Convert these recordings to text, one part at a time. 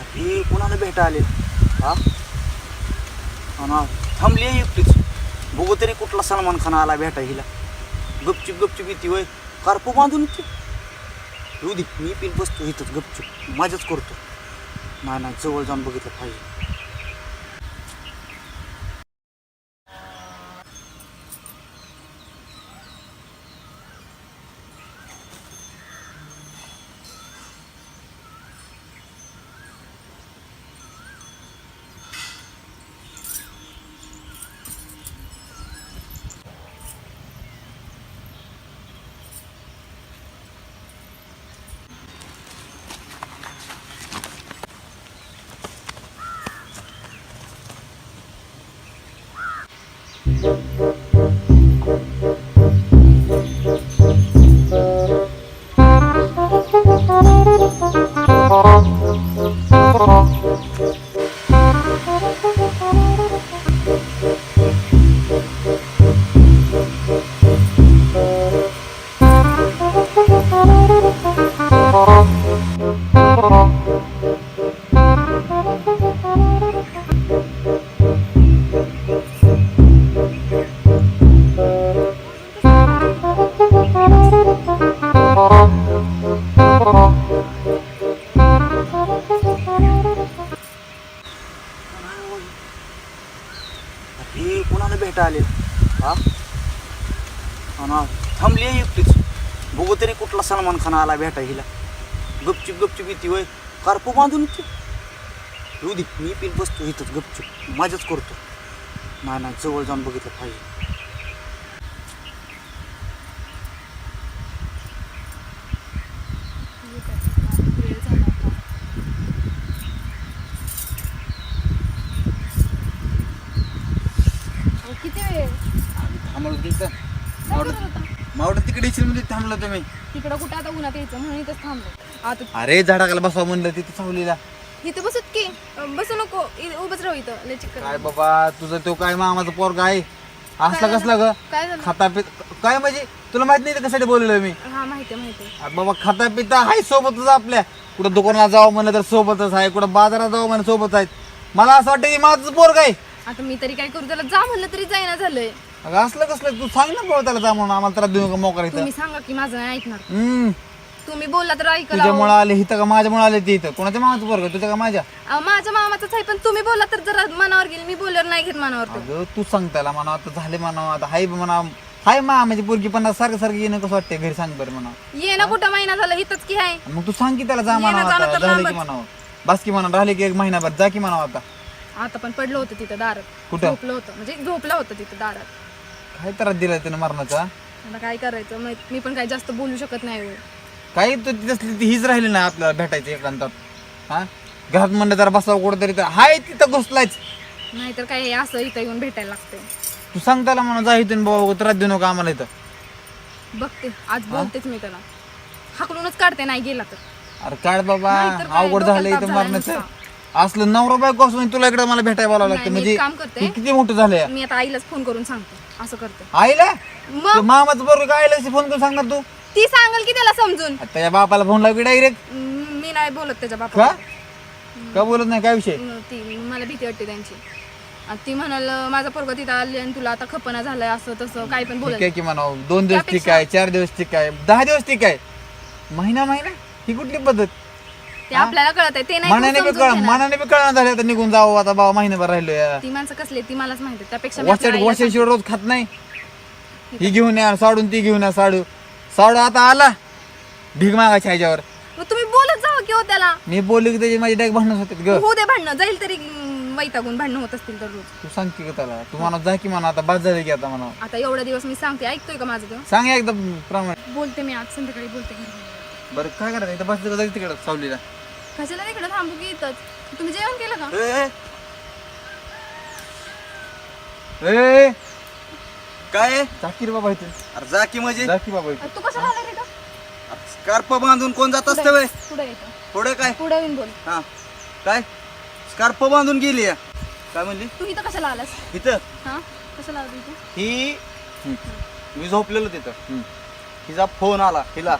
हे कोणाला भेटा आले? हा? ना. थांबली आहे एकटीच. बघू तरी कुठला सलमान खान आला भेटा हिला. गपचूप गपचूप येते वय कारपू बांधून येते. येऊ दे मी पिन बसतो इथंच गपचूप. माझ्याच करतो. नाही नाही जवळ जाऊन बघितलं पाहिजे. हे आले. हा? ना. थांबली आहे एकटीच. बघू तरी कुठला सलमान खान आला भेटा हिला. गपचूप गपचूप येते वय कारपू बांधून येते. येऊ दे मी पिन बसतो इथंच गपचूप. माझ्याच करतो. नाही नाही जवळ जाऊन बघितलं पाहिजे वेळ झाला आता. अहो, किती वेळ थांबलो तिथं काय करत होता? मावडं तिकडे म्हणजे थांबलो तुम्ही. तिकडं कुठं आता उन्हात यायचं म्हणून इथंच थांबलो. आता अरे झाडाखाला बसवा म्हणलं तिथं सावलीला. इथं बसत की अं, बसू नको इ- उभंच राहू इथं लय काय बाबा तुझं तो काय मामाचा पोरगा आहे? असला कसला ग? काय झालं? खाता पित काय म्हणजे तुला माहीत नाही कशासाठी बोललोय मी? हा माहिती आहे माहिती आहे. अरे बाबा खाता पिता आहे सोबतच आपल्या. कुठं दुकानात जावं म्हणलं तर सोबतच आहे कुठं बाजारात जावं म्हणलं सोबत आहेत. मला असं वाटतं की माझंच पोरग आहे. आता मी तरी काय करू त्याला जा म्हणलं तरी जाईना झालंय. अगं असलं कसलं तू सांग ना बाबा त्याला जा म्हणून. आम्हाला त्याला देऊ नका मोकार इथं. तुम्ही सांगा की माझं नाही ऐकणार. हम्म. तुम्ही बोलला तर ऐकलं तुझ्यामुळे आले इथं का माझ्यामुळे आले ते इथं? कोणाच्या मामाचं पोरग? तुझ्या का माझ्या? अहो, माझ्या मामाचंच आहे पण तुम्ही बोलला तर जरा मनावर गेली मी बोलल्यावर नाही घेत मनावर तो. अगं तू सांग त्याला म्हणा आता झाले म्हणा आता हाय म्हणा. हाय मा म्हणजे पोरगी पण सारखं सारखं येणं कसं वाटतंय घरी सांग बरं म्हणा. ये ना कुठं? महिना झाला इथंच की आहे मग तू सांग की त्याला जा म्हणा जाणं आता तर झालं की लांबच. म्हणावं. बस की म्हणा राहिले की एक महिनाभर. जा की म्हणावं आता. आता पण पडलं होतं तिथं दारात. कुठं? झोपलं होतं. म्हणजे झोपलं होतं तिथं दारात. काय त्रास दिलाय त्यानं मरणाचा? आता काय करायचं? मी पण काही जास्त बोलू शकत नाही. काही तर तिथं ती हीच राहिली नाही आपल्याला भेटायचं एकांतात. हा? घरात म्हणलं जरा बसावं कुठं तरी. तर हाय तिथं घुसलायच. नाहीतर काय हे असं इथं येऊन भेटायला लागतंय. तू सांग त्याला म्हणा जा इथून बाबा त्रास देऊ नका आम्हाला इथं. बघते. आज बोलतेच मी त्याला. हाकलूनच काढते नाही गेला तर. अरे काय बाबा. नाहीतर काय, अवघड झालं इथं मरण्याचं. असलं नवरा बायको असून तुला इकडे मला भेटायला बोलावं लागतं. म्हणजे एक काम करते. हे किती मोठं झालंय? मी आता आईलाच फोन करून सांगते. असं करते. आईला? मग? मामाचं बरोबर आईला फोन करून सांगणार तू? ती सांगल की त्याला समजून. आता या बापाला फोन लावली डायरेक्ट म- मी नाही बोलत त्याच्या का? बापा का बोलत नाही? काय विषय? ती मला भीती वाटते त्यांची. आणि ती म्हणाल माझा पोरगा तिथं आली आणि तुला आता खपना झालाय असं तसं काही पण ठीक बोलत आहे की म्हणावं. दोन दिवस ठीक त्यापेक्षा- आहे चार दिवस ठीक आहे दहा दिवस ठीक आहे. महिना महिना? ही कुठली पद्धत? ते आपल्याला कळत आहे ते नाही मनाने बी समजून कळ घेणार. मनाने बी कळणार झाले आता निघून जावं आता बाबा महिनाभर राहिलो या ती माणसं कसली ती मलाच माहिती. त्यापेक्षा मी वॉशेट आईला रोज खात नाही. ही घेऊन या साडून ती घेऊन या साडू. साडू आता आला. भीक मागायच्या ह्याच्यावर. सांग- मग तुम्ही बोलत जावं की हो त्याला. मी बोलली की त्याची माझी डायक भांडण होते ग. होऊ दे भांडणं जाईल तरी अं, वैतागून भांडणं होत असतील तर रोज. तू सांग की ग त्याला. तू म्हणा जा की म्हणा आता बाद झाली की आता म्हणा. आता एवढ्या दिवस मी सांगते ऐकतोय का माझं तो? सांग एकदा प्रमाणे. बोलते मी आज संध्याकाळी बोलते. घरी बरं काय करायचं? इथं बस जायचं तिकडं सावलीला. कशाला तिकडे थांबू की इथंच. तुम्ही जेवण केलं का? ए काय जाकी रे बाबा इथून अरे जा की म्हणजे. जाकी बाबा इथून अ, तू कशाला आला तिथं? स्कार्फ बांधून कोण जात असतं वय? पुढे येतो पुढे काय? पुढे येऊन बोल. हा. काय? स्कार्फ बांधून गेली. काय म्हणली? तू इथं कशाला आलास? इथं? हा? कशाला आला तू इथं? ही मी झोपलेलो तिथं. हिचा फोन आला. हिला.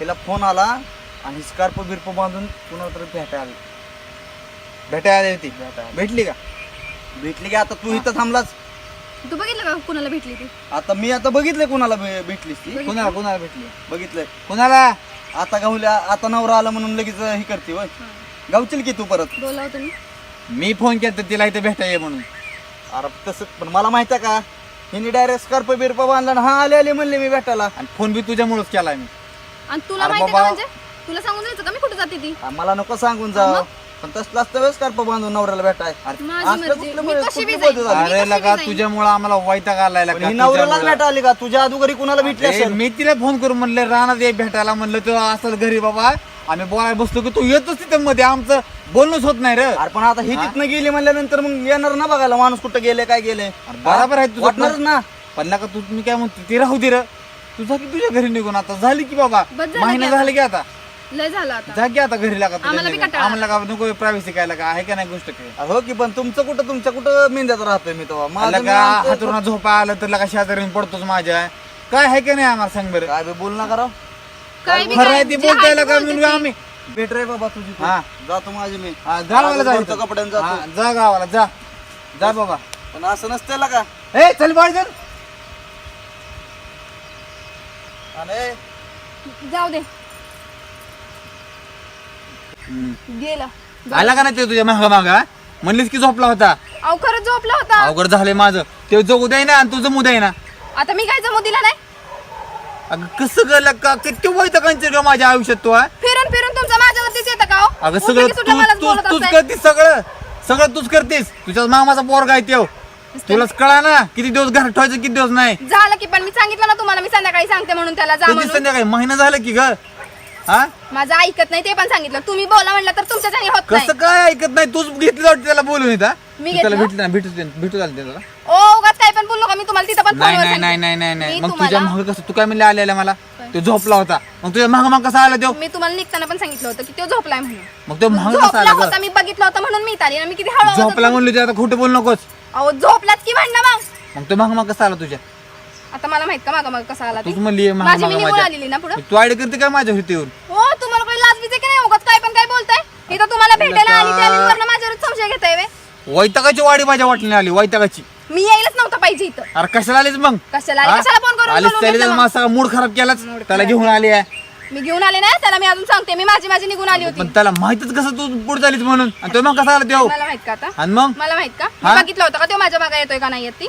हिला फोन आला. आणि स्कार्फ बिर्फ बांधून कुणाला तरी भेटायला आली. भेटायला आली होती भेटली का? भेटली की आता तू इथं थांबलाच तू बघितलं का कुणाला भेटली ती? आता मी आता बघितलंय कोणाला भे- भेटलीस ती. कुणाला कुणाला भेटली? बघितलंय. कुणाला? आता गावल्या आता नवरा आला म्हणून लगेच हे करते होय. गावचील की तू परत? बोला होतं मी मी फोन केला तिला इथे भेटाय म्हणून. अरे तसं पण मला माहीत आहे का? हिने डायरेक्ट स्कार्प बिरप बांधला आणि हा आले आले म्हणले मी भेटायला. आणि फोन बी तुझ्यामुळेच केलाय मी. आणि तुला अरे माहिती का बाबा. म्हणजे? तुला सांगून द्यायचं का? मी कुठे जाते ती? आ, मला नको सांगून जाव पण तसलं असतं वेळ स्कार्प बांधून नवऱ्याला भेटाय. माझी असलं मर्जी. कुठलं मी बरं- कशी बी कुठली जाईन. पद्धत आली? मी अरे कशी लगा. तुझ्यामुळे आम्हाला वैताग आलाय पण लगा ही नवऱ्यालाच तुझ्यामुळं. भेटा आली का? तुझ्या अगोदरी कुणाला भेटली असेल? मी तिला फोन करून म्हणले रानात ये भेटायला म्हणलं तू असल घरी बाबा. आम्ही बोलायला बसलो की तू येतोच तिथं मध्ये. आमचं बोलणंच होत नाही रे. अरे पण आता ही तिथनं गेली म्हणल्यानंतर मग येणार ना बघायला? माणूस कुठं गेले काय गेले? बरोबर आहे तुझं वाटणारच पण. ना. पण लका तू मी काय म्हणतो ती राहू दे रे. तुझा की तुझ्या घरी निघून आता? झाली की बाबा. बस झालं महिना आता. झाले की आता. लय झालं आता. जा की आता घरी लागा आम्हाला बी निघून. कंटाळा आम्हाला का नको प्रायव्हसी काय लागा आहे का नाही गोष्ट काय? अरे हो की पण तुमचं कुठं तुमच्या कुठं मेंद्यात राहतोय मी तेव्हा? माझं मी लगा आमचं- हातून झोपा आलं तर लगा शेजारी पडतोच माझ्या. काय आहे का नाही आम्हाला सांग बरं? काय बे बोल ना करा. काय बी खरं काय, आहे ते जे बोलताय आहे ते लगा बोलते मी ती. आम्ही भेट रे बाबा तुझी तू. हा. जातो माझी मी. हा, गावाला जायचं. भरतो कपड्यानं जातो. हा, जा गावाला जा. जा बाबा. पण असं नसतं का ए चल बाळगन आणि जाऊ दे. गेला. आला का नाही ते तुझ्या मागा मागा म्हणलीस की झोपला होता. अहो खरंच झोपला होता. अवघड झालंय माझं. ते जगू द्याय ना आणि तुझं मुद्दा ना. आता मी काय जमू दिला नाही? अगं कसं गेलं का? किती वैत का माझ्या आयुष्यात तू हा? फिरून फिरून तुमचं माझ्यावरतीच येतं का हो? अगं उठलं सगळं की सुटलं तू मलाच तू बोलत तूच असताय. करतीस सगळं. सगळं तूच करतीस. तुझ्या मामाचा पोरगा आहे त्यो. तुलाच कळा ना किती दिवस घर ठेवायचं किती दिवस नाही. झालं की पण मी सांगितलं ना तुम्हाला मी संध्याकाळी सांगते म्हणून त्याला जा कधी म्हणून. संध्याकाळी? महिना झाला की ग. हा? माझं ऐकत नाही ते पण सांगितलं. तुम्ही बोला म्हणलं तर तुमच्या जाणी होत नाही. कसं काय ऐकत नाही? तूच घेतली वाटतं त्याला बोलून येता मी त्याला घेतलं? भेटलं ना भेटू दे- भेटू झालं त्याला. ओ उगाच काय पण बोलू नका मी तुम्हाला तिथं पण नाही फोनवर नाही नाही सांगितलं. नाही नाही नाही. मी मग तुझ्या तुम्हाला- मागे कसं तू काय म्हणले आलेला मला? तो झोपला होता. मग तुझ्या माग मग कसा आला तो? मी तुम्हाला निघताना पण सांगितलं होतं की तो झोपलाय म्हणून. मग तो माग कसा झोपला आला होता ग? मी बघितलं होतं म्हणून मी इथं आली. मी किती हळू झोपला म्हणलो ते आता खोटं बोल नकोस. अहो झोपलात की म्हणणं मग? मग तो माग मग कसा आला तुझ्या? आता मला माहीत का मागा मग कसा आला ते? तूच म्हणली माग माझी मी माग निघून आलेली ना पुढं. तू आयड करते काय माझ्या होती येऊन हो तुम्हाला काही लाज बीज की नाही? उगाच काय पण काय बोलताय. इथं तुम्हाला भेटायला आली त्या आली वरनं माझ्यावर संशय घेताय वे. वैतागाची वाडी माझ्या वाटणी आली वैतागाची. मी यायलाच नव्हतं पाहिजे इथं. अरे कशाला आलीस मग? कशाला आली? हा? कशाला फोन करून आलीस बोलवून त्याला घेतलं मग? माझा सगळा मूड खराब केलाच त्याला खराब. घेऊन आली आहे. मी घेऊन आले ना त्याला मी अजून सांगते. मी माझी माझी निघून आली होती. पण त्याला माहितच कसं तू पुढे झालीस म्हणून. आणि तो मग कसा आला तो? मला माहीत का आता? आणि मग? मला माहीत का? हा? मी बघितलं होतं का तो माझ्या मागे येतोय का नाही येत ती?